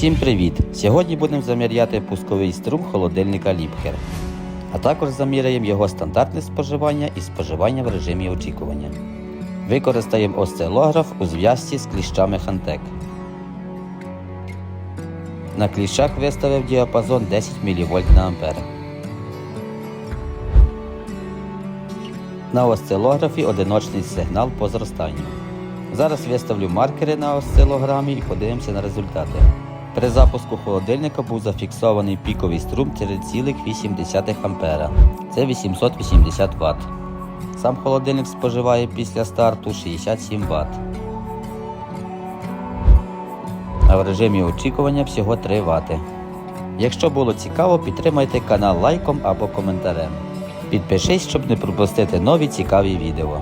Усім привіт! Сьогодні будемо заміряти пусковий струм холодильника Ліпхер, а також заміряємо його стандартне споживання і споживання в режимі очікування. Використаємо осцилограф у зв'язці з кліщами Хантек. На кліщах виставив діапазон 10 мВ на ампер. На осцилографі одиночний сигнал по зростанню. Зараз виставлю маркери на осцилограмі і подивимося на результати. При запуску холодильника був зафіксований піковий струм 3,8 А. Це 880 Вт. Сам холодильник споживає після старту 67 Вт. А в режимі очікування всього 3 Вт. Якщо було цікаво, підтримайте канал лайком або коментарем. Підпишись, щоб не пропустити нові цікаві відео.